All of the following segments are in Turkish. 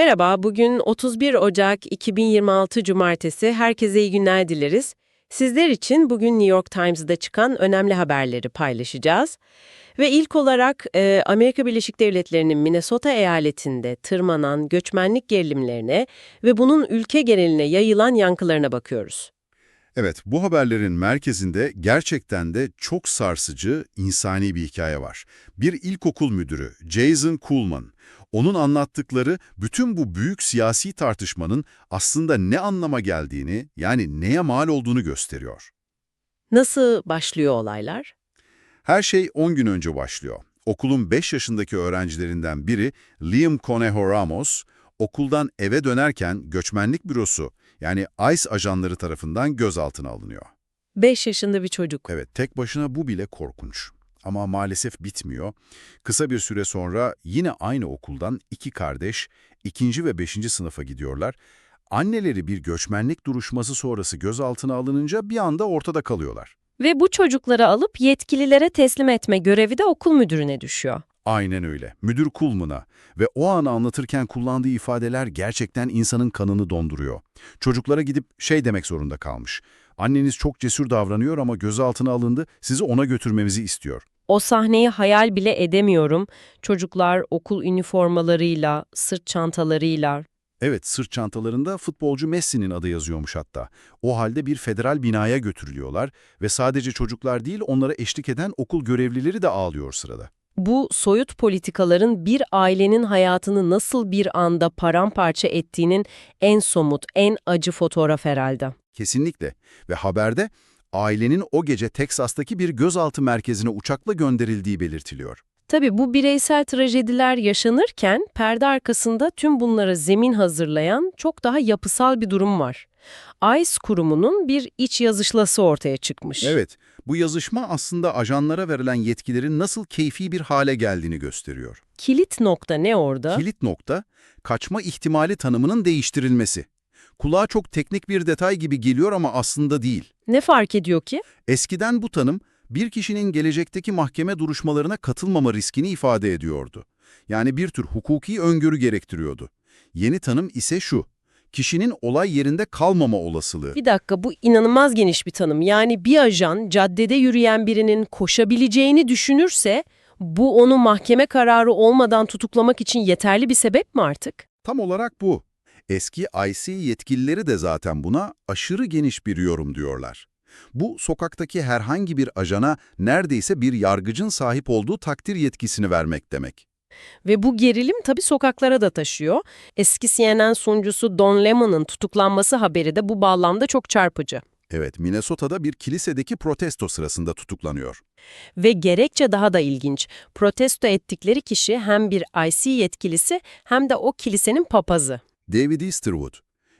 Merhaba, bugün 31 Ocak 2026 Cumartesi. Herkese iyi günler dileriz. Sizler için bugün New York Times'da çıkan önemli haberleri paylaşacağız. Ve ilk olarak e, Amerika Birleşik Devletleri'nin Minnesota eyaletinde tırmanan göçmenlik gerilimlerine ve bunun ülke geneline yayılan yankılarına bakıyoruz. Evet, bu haberlerin merkezinde gerçekten de çok sarsıcı, insani bir hikaye var. Bir ilkokul müdürü, Jason Kuhlman. Onun anlattıkları bütün bu büyük siyasi tartışmanın aslında ne anlama geldiğini, yani neye mal olduğunu gösteriyor. Nasıl başlıyor olaylar? Her şey 10 gün önce başlıyor. Okulun 5 yaşındaki öğrencilerinden biri, Liam Conejo Ramos, okuldan eve dönerken göçmenlik bürosu, yani ICE ajanları tarafından gözaltına alınıyor. 5 yaşında bir çocuk. Evet, tek başına bu bile korkunç. Ama maalesef bitmiyor. Kısa bir süre sonra yine aynı okuldan iki kardeş ikinci ve beşinci sınıfa gidiyorlar. Anneleri bir göçmenlik duruşması sonrası gözaltına alınınca bir anda ortada kalıyorlar. Ve bu çocukları alıp yetkililere teslim etme görevi de okul müdürüne düşüyor. Aynen öyle. Müdür Kulmun'a ve o anı anlatırken kullandığı ifadeler gerçekten insanın kanını donduruyor. Çocuklara gidip şey demek zorunda kalmış. Anneniz çok cesur davranıyor ama gözaltına alındı, sizi ona götürmemizi istiyor. O sahneyi hayal bile edemiyorum. Çocuklar okul üniformalarıyla, sırt çantalarıyla. Evet, sırt çantalarında futbolcu Messi'nin adı yazıyormuş hatta. O halde bir federal binaya götürülüyorlar ve sadece çocuklar değil onlara eşlik eden okul görevlileri de ağlıyor sırada. Bu soyut politikaların bir ailenin hayatını nasıl bir anda paramparça ettiğinin en somut, en acı fotoğraf herhalde. Kesinlikle. Ve haberde ailenin o gece Teksas'taki bir gözaltı merkezine uçakla gönderildiği belirtiliyor. Tabii bu bireysel trajediler yaşanırken perde arkasında tüm bunlara zemin hazırlayan çok daha yapısal bir durum var. ICE kurumunun bir iç yazışlası ortaya çıkmış. Evet, bu yazışma aslında ajanlara verilen yetkilerin nasıl keyfi bir hale geldiğini gösteriyor. Kilit nokta ne orada? Kilit nokta, kaçma ihtimali tanımının değiştirilmesi. Kulağa çok teknik bir detay gibi geliyor ama aslında değil. Ne fark ediyor ki? Eskiden bu tanım, bir kişinin gelecekteki mahkeme duruşmalarına katılmama riskini ifade ediyordu. Yani bir tür hukuki öngörü gerektiriyordu. Yeni tanım ise şu, kişinin olay yerinde kalmama olasılığı. Bir dakika bu inanılmaz geniş bir tanım. Yani bir ajan caddede yürüyen birinin koşabileceğini düşünürse bu onu mahkeme kararı olmadan tutuklamak için yeterli bir sebep mi artık? Tam olarak bu. Eski IC yetkilileri de zaten buna aşırı geniş bir yorum diyorlar. Bu, sokaktaki herhangi bir ajana neredeyse bir yargıcın sahip olduğu takdir yetkisini vermek demek. Ve bu gerilim tabii sokaklara da taşıyor. Eski CNN sunucusu Don Lemon'ın tutuklanması haberi de bu bağlamda çok çarpıcı. Evet, Minnesota'da bir kilisedeki protesto sırasında tutuklanıyor. Ve gerekçe daha da ilginç. Protesto ettikleri kişi hem bir IC yetkilisi hem de o kilisenin papazı. David Easterwood,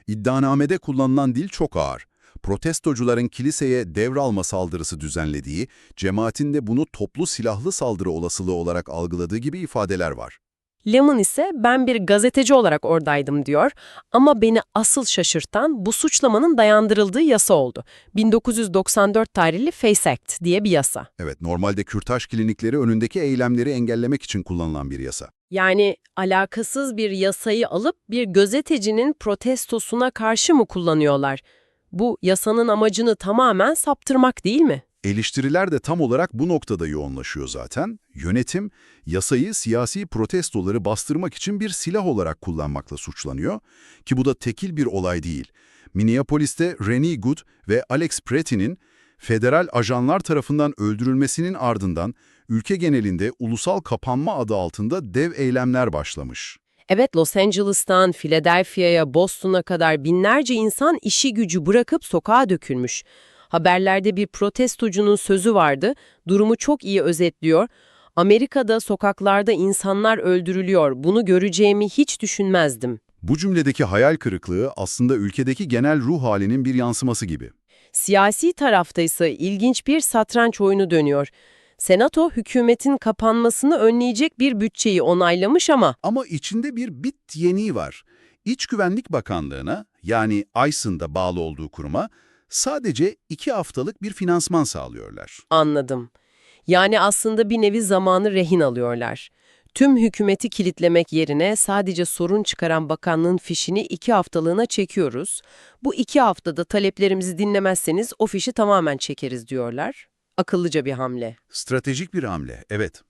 iddianamede kullanılan dil çok ağır. Protestocuların kiliseye devralma saldırısı düzenlediği, cemaatin de bunu toplu silahlı saldırı olasılığı olarak algıladığı gibi ifadeler var. Lemon ise ben bir gazeteci olarak oradaydım diyor ama beni asıl şaşırtan bu suçlamanın dayandırıldığı yasa oldu. 1994 tarihli FACE Act diye bir yasa. Evet, normalde kürtaj klinikleri önündeki eylemleri engellemek için kullanılan bir yasa. Yani alakasız bir yasayı alıp bir gazetecinin protestosuna karşı mı kullanıyorlar? Bu yasanın amacını tamamen saptırmak değil mi? Eleştiriler de tam olarak bu noktada yoğunlaşıyor zaten. Yönetim, yasayı siyasi protestoları bastırmak için bir silah olarak kullanmakla suçlanıyor. Ki bu da tekil bir olay değil. Minneapolis'te Renee Good ve Alex Pretty'nin federal ajanlar tarafından öldürülmesinin ardından ülke genelinde ulusal kapanma adı altında dev eylemler başlamış. Evet Los Angeles'tan Philadelphia'ya, Boston'a kadar binlerce insan işi gücü bırakıp sokağa dökülmüş. Haberlerde bir protestocunun sözü vardı, durumu çok iyi özetliyor. Amerika'da sokaklarda insanlar öldürülüyor, bunu göreceğimi hiç düşünmezdim. Bu cümledeki hayal kırıklığı aslında ülkedeki genel ruh halinin bir yansıması gibi. Siyasi tarafta ise ilginç bir satranç oyunu dönüyor. Senato hükümetin kapanmasını önleyecek bir bütçeyi onaylamış ama Ama içinde bir bit yeniği var. İç Güvenlik Bakanlığı'na yani da bağlı olduğu kuruma sadece iki haftalık bir finansman sağlıyorlar. anladım. Yani aslında bir nevi zamanı rehin alıyorlar. Tüm hükümeti kilitlemek yerine sadece sorun çıkaran bakanlığın fişini iki haftalığına çekiyoruz. Bu iki haftada taleplerimizi dinlemezseniz o fişi tamamen çekeriz diyorlar. Akıllıca bir hamle. Stratejik bir hamle, evet.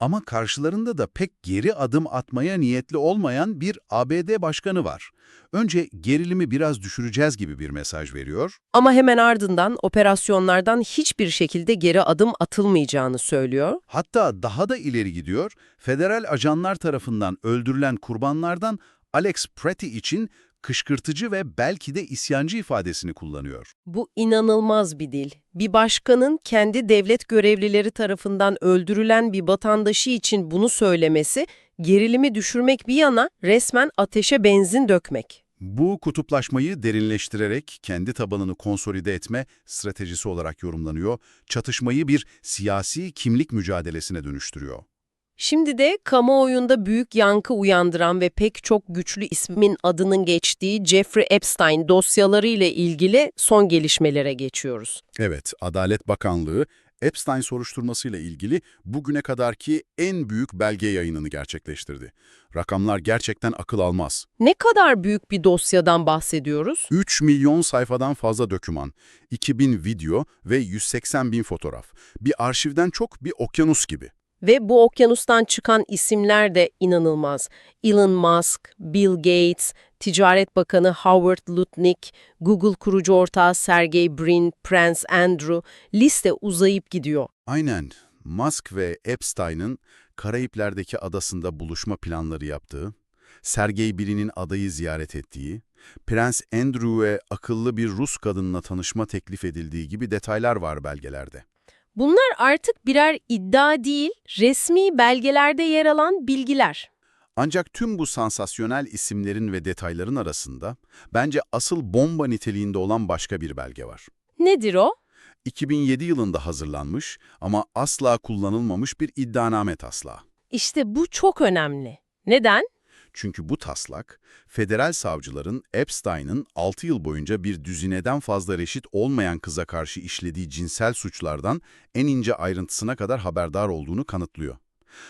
Ama karşılarında da pek geri adım atmaya niyetli olmayan bir ABD başkanı var. Önce gerilimi biraz düşüreceğiz gibi bir mesaj veriyor. Ama hemen ardından operasyonlardan hiçbir şekilde geri adım atılmayacağını söylüyor. Hatta daha da ileri gidiyor, federal ajanlar tarafından öldürülen kurbanlardan Alex Pretty için kışkırtıcı ve belki de isyancı ifadesini kullanıyor. Bu inanılmaz bir dil. Bir başkanın kendi devlet görevlileri tarafından öldürülen bir vatandaşı için bunu söylemesi, gerilimi düşürmek bir yana resmen ateşe benzin dökmek. Bu kutuplaşmayı derinleştirerek kendi tabanını konsolide etme stratejisi olarak yorumlanıyor, çatışmayı bir siyasi kimlik mücadelesine dönüştürüyor. Şimdi de kamuoyunda büyük yankı uyandıran ve pek çok güçlü ismin adının geçtiği Jeffrey Epstein dosyaları ile ilgili son gelişmelere geçiyoruz. Evet, Adalet Bakanlığı Epstein soruşturmasıyla ilgili bugüne kadarki en büyük belge yayınını gerçekleştirdi. Rakamlar gerçekten akıl almaz. Ne kadar büyük bir dosyadan bahsediyoruz? 3 milyon sayfadan fazla doküman, 2000 video ve 180 bin fotoğraf. Bir arşivden çok bir okyanus gibi. Ve bu okyanustan çıkan isimler de inanılmaz. Elon Musk, Bill Gates, Ticaret Bakanı Howard Lutnick, Google kurucu ortağı Sergey Brin, Prince Andrew, liste uzayıp gidiyor. Aynen. Musk ve Epstein'ın Karayipler'deki adasında buluşma planları yaptığı, Sergey Brin'in adayı ziyaret ettiği, Prens Andrew'e akıllı bir Rus kadınla tanışma teklif edildiği gibi detaylar var belgelerde. Bunlar artık birer iddia değil, resmi belgelerde yer alan bilgiler. Ancak tüm bu sansasyonel isimlerin ve detayların arasında bence asıl bomba niteliğinde olan başka bir belge var. Nedir o? 2007 yılında hazırlanmış ama asla kullanılmamış bir iddianame taslağı. İşte bu çok önemli. Neden? Çünkü bu taslak, federal savcıların Epstein'ın 6 yıl boyunca bir düzineden fazla reşit olmayan kıza karşı işlediği cinsel suçlardan en ince ayrıntısına kadar haberdar olduğunu kanıtlıyor.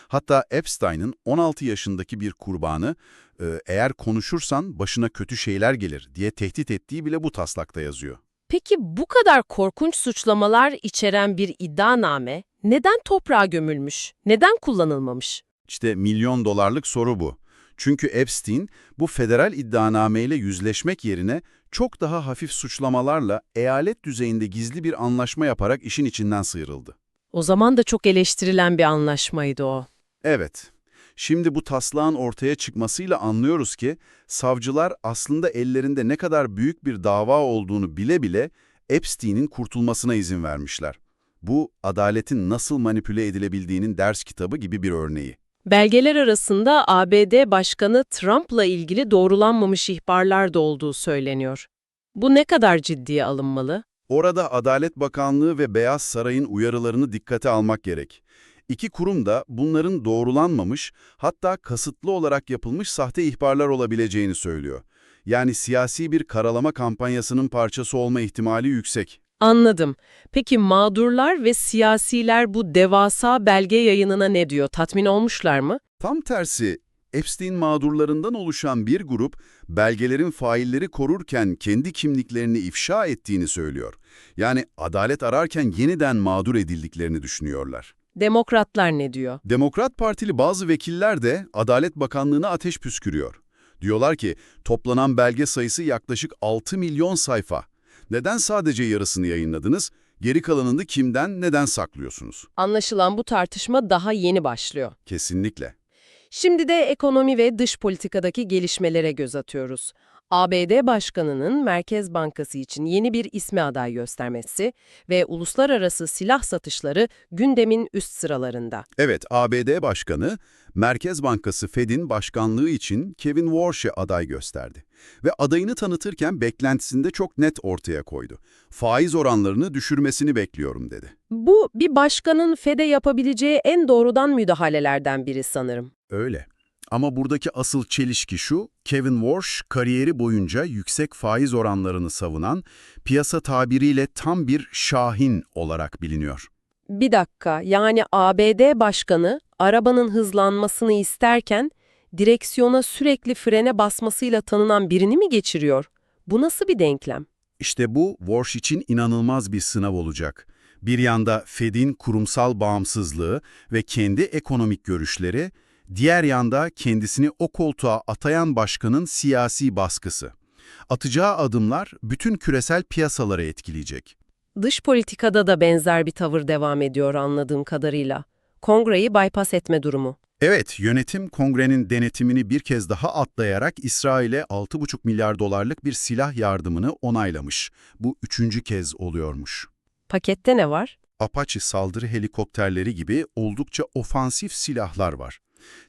Hatta Epstein'ın 16 yaşındaki bir kurbanı, "E, eğer konuşursan başına kötü şeyler gelir diye tehdit ettiği bile bu taslakta yazıyor. Peki bu kadar korkunç suçlamalar içeren bir iddianame neden toprağa gömülmüş? Neden kullanılmamış? İşte milyon dolarlık soru bu. Çünkü Epstein bu federal iddianameyle yüzleşmek yerine çok daha hafif suçlamalarla eyalet düzeyinde gizli bir anlaşma yaparak işin içinden sıyrıldı. O zaman da çok eleştirilen bir anlaşmaydı o. Evet, şimdi bu taslağın ortaya çıkmasıyla anlıyoruz ki savcılar aslında ellerinde ne kadar büyük bir dava olduğunu bile bile Epstein'in kurtulmasına izin vermişler. Bu, adaletin nasıl manipüle edilebildiğinin ders kitabı gibi bir örneği. Belgeler arasında ABD Başkanı Trump'la ilgili doğrulanmamış ihbarlar da olduğu söyleniyor. Bu ne kadar ciddiye alınmalı? Orada Adalet Bakanlığı ve Beyaz Saray'ın uyarılarını dikkate almak gerek. İki kurum da bunların doğrulanmamış, hatta kasıtlı olarak yapılmış sahte ihbarlar olabileceğini söylüyor. Yani siyasi bir karalama kampanyasının parçası olma ihtimali yüksek. Anladım. Peki mağdurlar ve siyasiler bu devasa belge yayınına ne diyor? Tatmin olmuşlar mı? Tam tersi, Epstein mağdurlarından oluşan bir grup, belgelerin failleri korurken kendi kimliklerini ifşa ettiğini söylüyor. Yani adalet ararken yeniden mağdur edildiklerini düşünüyorlar. Demokratlar ne diyor? Demokrat Partili bazı vekiller de Adalet Bakanlığı'na ateş püskürüyor. Diyorlar ki toplanan belge sayısı yaklaşık 6 milyon sayfa. Neden sadece yarısını yayınladınız? Geri kalanını kimden, neden saklıyorsunuz? Anlaşılan bu tartışma daha yeni başlıyor. Kesinlikle. Şimdi de ekonomi ve dış politikadaki gelişmelere göz atıyoruz. ABD Başkanı'nın Merkez Bankası için yeni bir ismi aday göstermesi ve uluslararası silah satışları gündemin üst sıralarında. Evet, ABD Başkanı, Merkez Bankası Fed'in başkanlığı için Kevin Warsh'e aday gösterdi. Ve adayını tanıtırken beklentisinde çok net ortaya koydu. Faiz oranlarını düşürmesini bekliyorum dedi. Bu bir başkanın Fed'e yapabileceği en doğrudan müdahalelerden biri sanırım. Öyle. Ama buradaki asıl çelişki şu, Kevin Warsh kariyeri boyunca yüksek faiz oranlarını savunan, piyasa tabiriyle tam bir şahin olarak biliniyor. Bir dakika, yani ABD başkanı arabanın hızlanmasını isterken direksiyona sürekli frene basmasıyla tanınan birini mi geçiriyor? Bu nasıl bir denklem? İşte bu Walsh için inanılmaz bir sınav olacak. Bir yanda Fed'in kurumsal bağımsızlığı ve kendi ekonomik görüşleri, diğer yanda kendisini o koltuğa atayan başkanın siyasi baskısı. Atacağı adımlar bütün küresel piyasaları etkileyecek. Dış politikada da benzer bir tavır devam ediyor anladığım kadarıyla. Kongreyi bypass etme durumu. Evet, yönetim kongrenin denetimini bir kez daha atlayarak İsrail'e 6,5 milyar dolarlık bir silah yardımını onaylamış. Bu üçüncü kez oluyormuş. Pakette ne var? Apache saldırı helikopterleri gibi oldukça ofansif silahlar var.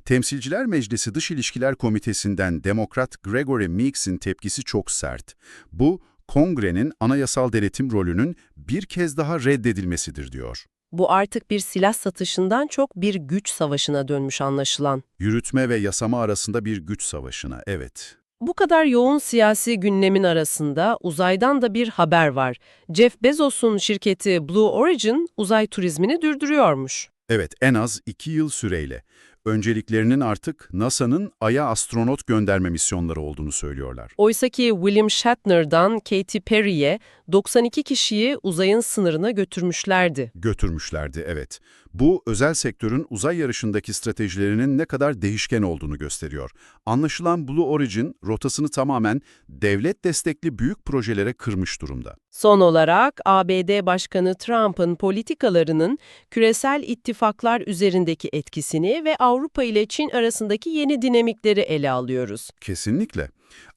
Temsilciler Meclisi Dış İlişkiler Komitesi'nden Demokrat Gregory Meeks'in tepkisi çok sert. Bu, kongrenin anayasal denetim rolünün bir kez daha reddedilmesidir diyor. Bu artık bir silah satışından çok bir güç savaşına dönmüş anlaşılan. Yürütme ve yasama arasında bir güç savaşına, evet. Bu kadar yoğun siyasi günlemin arasında uzaydan da bir haber var. Jeff Bezos'un şirketi Blue Origin uzay turizmini durduruyormuş. Evet, en az iki yıl süreyle. Önceliklerinin artık NASA'nın Ay'a astronot gönderme misyonları olduğunu söylüyorlar. Oysaki William Shatner'dan Katy Perry'e 92 kişiyi uzayın sınırına götürmüşlerdi. Götürmüşlerdi, evet. Bu, özel sektörün uzay yarışındaki stratejilerinin ne kadar değişken olduğunu gösteriyor. Anlaşılan Blue Origin, rotasını tamamen devlet destekli büyük projelere kırmış durumda. Son olarak ABD Başkanı Trump'ın politikalarının küresel ittifaklar üzerindeki etkisini ve Avrupa ile Çin arasındaki yeni dinamikleri ele alıyoruz. Kesinlikle.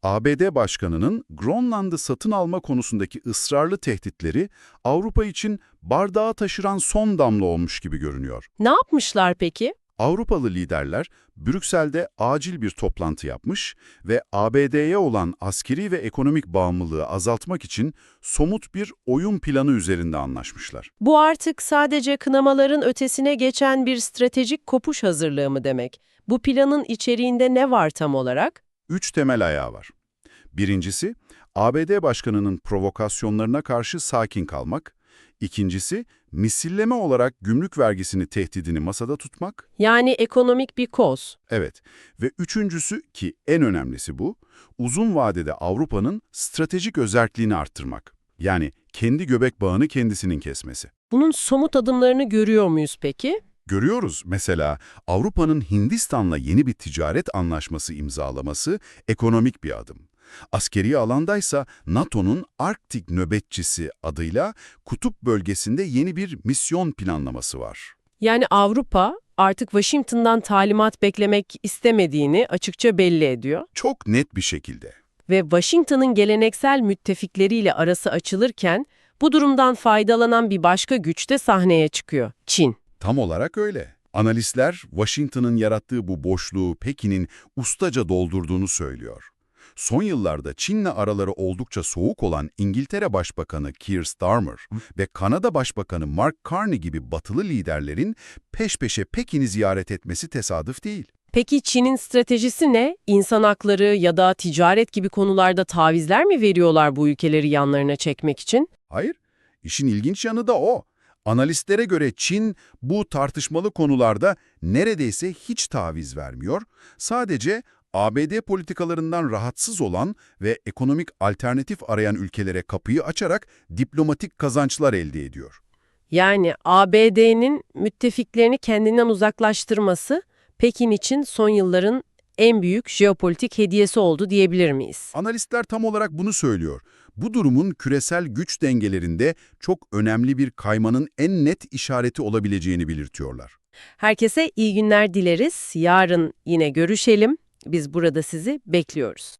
ABD Başkanı'nın Grönland'ı satın alma konusundaki ısrarlı tehditleri Avrupa için bardağı taşıran son damla olmuş gibi görünüyor. Ne yapmışlar peki? Avrupalı liderler Brüksel'de acil bir toplantı yapmış ve ABD'ye olan askeri ve ekonomik bağımlılığı azaltmak için somut bir oyun planı üzerinde anlaşmışlar. Bu artık sadece kınamaların ötesine geçen bir stratejik kopuş hazırlığı mı demek? Bu planın içeriğinde ne var tam olarak? Üç temel ayağı var. Birincisi, ABD Başkanı'nın provokasyonlarına karşı sakin kalmak. İkincisi, misilleme olarak gümrük vergisini tehdidini masada tutmak. Yani ekonomik bir koz. Evet ve üçüncüsü ki en önemlisi bu, uzun vadede Avrupa'nın stratejik özelliğini arttırmak. Yani kendi göbek bağını kendisinin kesmesi. Bunun somut adımlarını görüyor muyuz peki? Görüyoruz mesela Avrupa'nın Hindistan'la yeni bir ticaret anlaşması imzalaması ekonomik bir adım. Askeri alandaysa NATO'nun Arktik nöbetçisi adıyla kutup bölgesinde yeni bir misyon planlaması var. Yani Avrupa artık Washington'dan talimat beklemek istemediğini açıkça belli ediyor. Çok net bir şekilde. Ve Washington'ın geleneksel müttefikleriyle arası açılırken bu durumdan faydalanan bir başka güç de sahneye çıkıyor. Çin. Tam olarak öyle. Analistler Washington'ın yarattığı bu boşluğu Pekin'in ustaca doldurduğunu söylüyor. Son yıllarda Çin'le araları oldukça soğuk olan İngiltere Başbakanı Keir Starmer ve Kanada Başbakanı Mark Carney gibi batılı liderlerin peş peşe Pekin'i ziyaret etmesi tesadüf değil. Peki Çin'in stratejisi ne? İnsan hakları ya da ticaret gibi konularda tavizler mi veriyorlar bu ülkeleri yanlarına çekmek için? Hayır, işin ilginç yanı da o. Analistlere göre Çin bu tartışmalı konularda neredeyse hiç taviz vermiyor. Sadece ABD politikalarından rahatsız olan ve ekonomik alternatif arayan ülkelere kapıyı açarak diplomatik kazançlar elde ediyor. Yani ABD'nin müttefiklerini kendinden uzaklaştırması Pekin için son yılların en büyük jeopolitik hediyesi oldu diyebilir miyiz? Analistler tam olarak bunu söylüyor. Bu durumun küresel güç dengelerinde çok önemli bir kaymanın en net işareti olabileceğini belirtiyorlar. Herkese iyi günler dileriz. Yarın yine görüşelim. Biz burada sizi bekliyoruz.